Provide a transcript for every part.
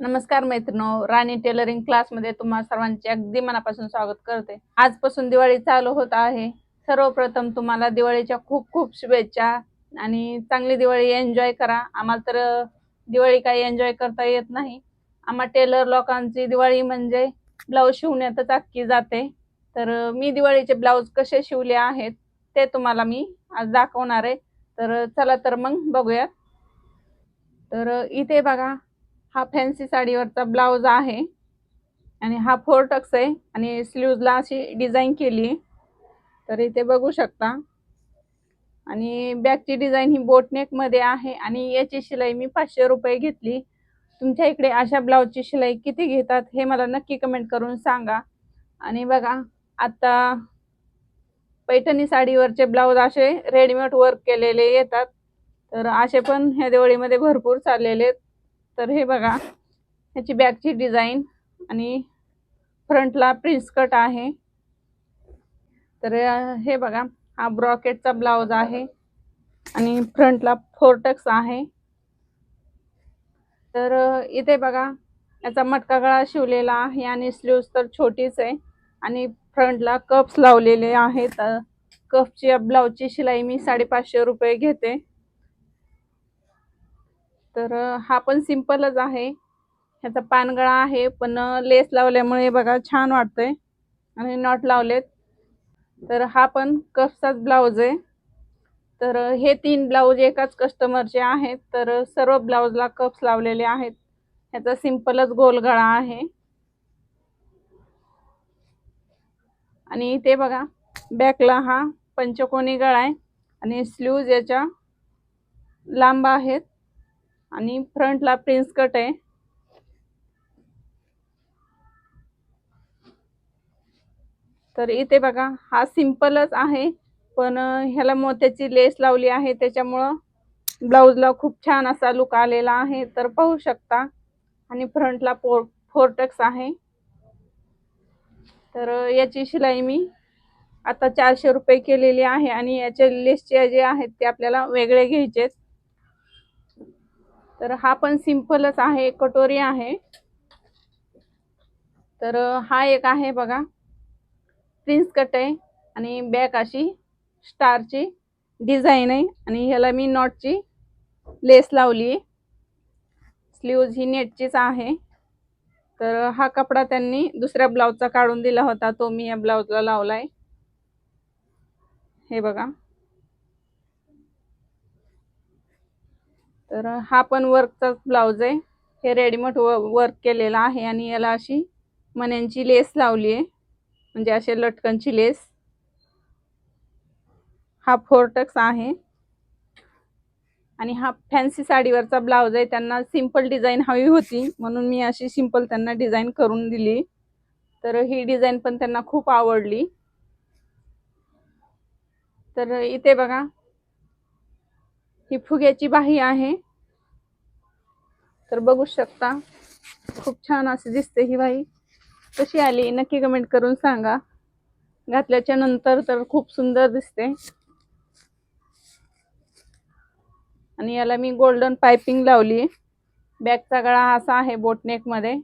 नमस्कार मैत्रिणो राणी टेलरिंग क्लासमध्ये तुम्हा सर्वांचे अगदी मनापासून स्वागत करते. आजपासून दिवाळी चालू होत आहे. सर्वप्रथम तुम्हाला दिवाळीच्या खूप खूप शुभेच्छा आणि चांगली दिवाळी एन्जॉय करा. आम्हाला तर दिवाळी काही एन्जॉय करता येत नाही. आम्हा टेलर लोकांची दिवाळी म्हणजे ब्लाऊज शिवण्यातच अक्की जाते. तर मी दिवाळीचे ब्लाऊज कसे शिवले आहेत ते तुम्हाला मी आज दाखवणार आहे. तर चला तर मग बघूयात. तर इथे बघा. हा फॅन्सी साडीवरचा ब्लाऊज आहे. आणि हा फोर टक्स आहे. आणि स्लीवजला अशी डिझाईन केली आहे. तर इथे बघू शकता. आणि बॅकची डिझाईन ही बोटनेकमध्ये आहे. आणि याची शिलाई मी पाचशे रुपये घेतली. तुमच्या इकडे अशा ब्लाऊजची शिलाई किती घेतात हे मला नक्की कमेंट करून सांगा. आणि बघा आता पैठणी साडीवरचे ब्लाऊज असे रेडीमेड वर्क केलेले येतात. तर असे पण ह्या दिवाळीमध्ये भरपूर चाललेले आहेत. तर हे बघा ह्याची बॅकची डिझाईन आणि फ्रंटला प्रिन्स कट आहे. तर हे बघा हा ब्रॉकेटचा ब्लाऊज आहे आणि फ्रंटला फोरटक्स आहे. तर इथे बघा याचा मटका गळा शिवलेला आहे आणि स्लीव्ज तर छोटीच आहे आणि फ्रंटला कप्स लावलेले आहेत. कपची ब्लाऊजची शिलाई मी साडेपाचशे रुपये घेते. तर हा पण सिम्पलच आहे. ह्याचा पानगळा आहे पण लेस लावल्यामुळे बघा छान वाटतंय आणि नॉट लावलेत. तर हा पण कफचाच ब्लाऊज आहे. तर हे तीन ब्लाऊज एकाच कस्टमरचे आहेत. तर सर्व ब्लाऊजला कप्स लावलेले आहेत. ह्याचा सिम्पलच गोल गळा आहे. आणि इथे बघा बॅकला हा पंचकोनी गळा आहे आणि स्लीव्ज याच्या लांब आहेत. आणि फ्रंटला प्रिन्स कट आहे. तर इथे बघा हा सिम्पलच आहे पण ह्याला मोत्याची लेस लावली आहे त्याच्यामुळं ब्लाऊजला खूप छान असा लुक आलेला आहे तर पाहू शकता. आणि फ्रंटला फोर फोरटक्स आहे. तर याची शिलाई मी आता चारशे रुपये केलेली आहे आणि याचे लेसचे जे आहेत ते आपल्याला वेगळे घ्यायचेत. तर हा पण सिम्पलच आहे कटोरी आहे. तर हा एक आहे बघा. प्रिन्स कट आहे आणि बॅक अशी स्टारची डिझाईन आहे आणि ह्याला मी नॉटची लेस लावली आहे. स्लीव्ज ही नेटचीच आहे. तर हा कपडा त्यांनी दुसऱ्या ब्लाऊजचा काढून दिला होता. तो मी या ब्लाऊजला आहे हे बघा. तर हा पण वर्कचाच ब्लाऊज आहे. हे रेडीमेड वर्क केलेला आहे आणि याला अशी मण्यांची लेस लावली आहे. म्हणजे असे लटकनची लेस हा फोरटक्स आहे. आणि हा फॅन्सी साडीवरचा ब्लाऊज आहे. त्यांना सिंपल डिझाईन हवी होती. म्हणून मी अशी सिंपल त्यांना डिझाईन करून दिली. तर ही डिझाईन पण त्यांना खूप आवडली. तर इथे बघा ही फुग्याची बाही आहे. तर बघू शकता खूप छान अशी दिसते ही बाई कशी आली नक्की कमेंट करून सांगा. घातल्याच्या नंतर तर खूप सुंदर दिसते. आणि याला मी गोल्डन पायपिंग लावली. बॅकचा गळा असा आहे बोटनेकमध्ये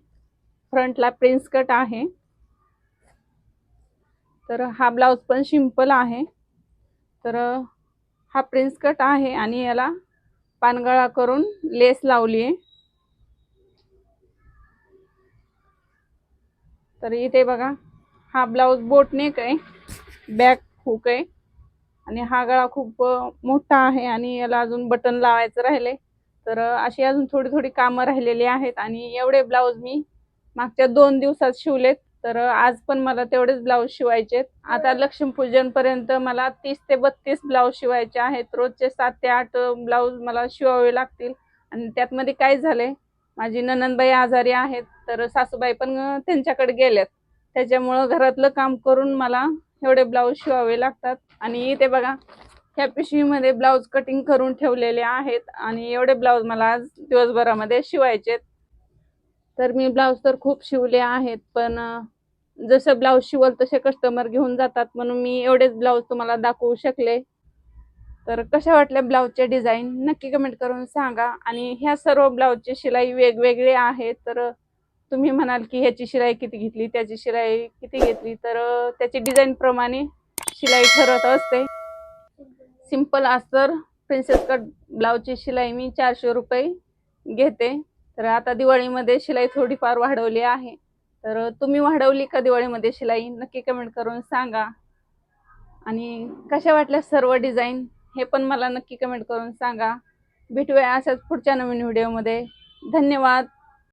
फ्रंटला प्रिन्स कट आहे. तर हा ब्लाऊज पण सिंपल आहे. तर हा प्रिन्स कट आहे आणि याला पानगळा करून लेस लावली आहे. तर इथे बघा हा ब्लाऊज बोट नेक आहे बॅक हुक आहे आणि हा गळा खूप मोठा आहे आणि याला अजून बटन लावायचं राहिले. तर अशी अजून थोडी थोडी कामं राहिलेली आहेत आणि एवढे ब्लाऊज मी मागच्या दोन दिवसात शिवलेत. तर आज पण मला तेवढेच ब्लाऊज शिवायचे आता लक्ष्मीपूजन पर्यंत मला तीस ते बत्तीस ब्लाऊज शिवायचे आहेत. रोजचे सात ते आठ ब्लाऊज मला शिवावे लागतील. आणि त्यात मध्ये काय झालंय? माझी ननंदबाई आजारी आहेत. तर सासूबाई पण त्यांच्याकडे गेल्यात. त्याच्यामुळं घरातलं काम करून मला एवढे ब्लाऊज शिवावे लागतात. आणि इथे बघा ह्या पिशवीमध्ये ब्लाऊज कटिंग करून ठेवलेले आहेत. आणि एवढे ब्लाऊज मला आज दिवसभरामध्ये शिवायचे तर मी ब्लाऊज तर खूप शिवले आहेत. पण जसं ब्लाऊज शिवल तसे कस्टमर घेऊन जातात. म्हणून मी एवढेच ब्लाऊज तुम्हाला दाखवू शकले. तर कशा वाटल्या ब्लाऊजच्या डिझाईन नक्की कमेंट करून सांगा. आणि ह्या सर्व ब्लाऊजची शिलाई वेगवेगळी आहे. तर तुम्ही म्हणाल की ह्याची शिलाई किती घेतली त्याची शिलाई किती घेतली. तर त्याची डिझाईन प्रमाणे शिलाई ठरत असते. सिंपल अस्तर प्रिन्सेस कट ब्लाऊजची शिलाई मी चारशे रुपये घेते. तर आता दिवाळीमध्ये शिलाई थोडीफार वाढवली आहे. तर तुम्ही वाढवली का दिवाळीमध्ये शिलाई? नक्की कमेंट करून सांगा. आणि कशा वाटल्या सर्व डिझाईन हे पण मला नक्की कमेंट करून सांगा. भेटूया अशाच पुढच्या नवीन व्हिडिओमध्ये धन्यवाद.